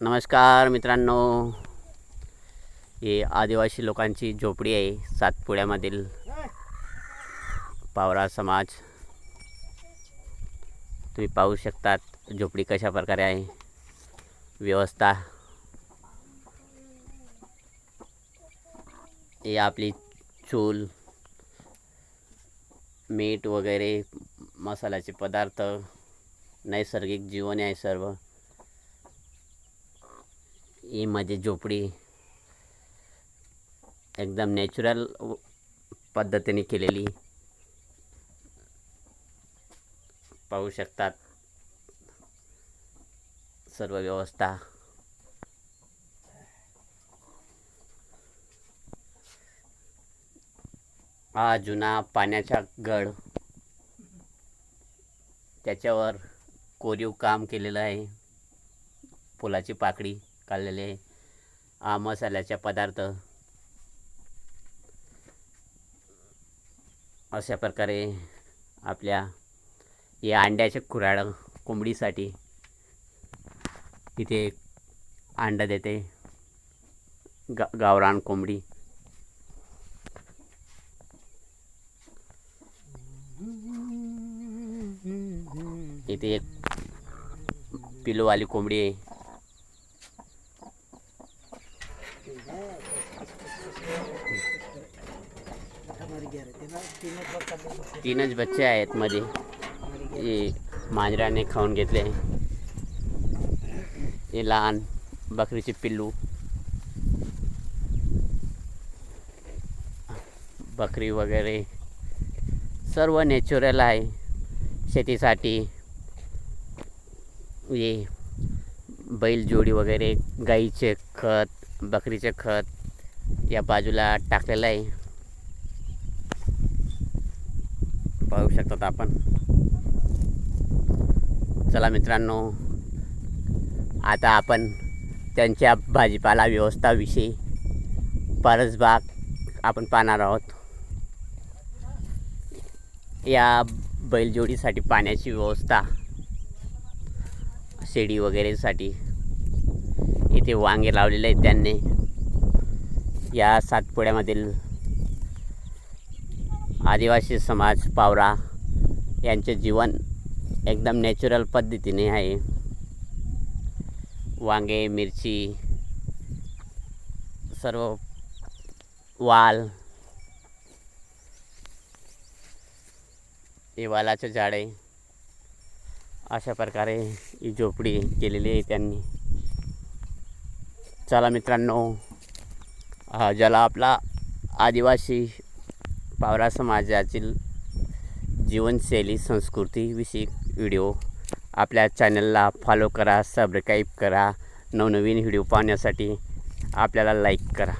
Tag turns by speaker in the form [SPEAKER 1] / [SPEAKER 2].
[SPEAKER 1] नमस्कार मित्रांनो. ही आदिवासी लोकांची झोपडी आहे सातपुड्यामधील पावरा समाज. तुम्ही पाहू शकतात झोपडी कशा प्रकारे आहे. व्यवस्था. ही आपली चूल मीठ वगैरे मसाल्याचे पदार्थ नैसर्गिक जीवन आहे सर्व. ही माझी झोपडी एकदम नॅचरल पद्धतीने केलेली. पाहू शकतात सर्व व्यवस्था. हा जुना पाण्याचा गड. त्याच्यावर कोरीव काम केलेलं आहे. फुलाची पाकळी. काढलेले मसाल्याचे हा पदार्थ. अशा प्रकारे आपल्या या अंड्याचे कुराड कोंबडीसाठी इथे अंडा देते. गा गावरान कोंबडी. इथे एक पिलोवाली कोंबडी आहे. तीनच बच्चे आहेत मध्ये. हे मांजराने खाऊन घेतले. हे लहान बकरीचे पिल्लू. बकरी वगैरे सर्व नॅचरल आहे शेतीसाठी. हे बैलजोडी वगैरे गाईचे खत बकरीचे खत. या बाजूला टाकलेलं आहे. पाहू शकतात आपण. चला मित्रांनो आता आपण त्यांच्या भाजीपाला व्यवस्थाविषयी परसबाग आपण पाहणार आहोत. या बैलजोडीसाठी पाण्याची व्यवस्था शेडी वगैरेसाठी. इथे वांगे लावलेले आहेत त्यांनी. या सातपुड्यामधील आदिवासी समाज पावरा यांचे जीवन एकदम नॅचरल पद्धतीने आहे. वांगे मिरची सर्व वाल हे वालाचे झाडे अशा प्रकारे ही झोपडी केलेली आहे त्यांनी. चला मित्रांनो ज्याला आपला आदिवासी पावरा समाजातील जीवनशैली संस्कृतीविषयी व्हिडिओ आपल्या चॅनलला फॉलो करा सबस्क्राईब करा. नवनवीन व्हिडिओ पाहण्यासाठी आपल्याला लाईक करा.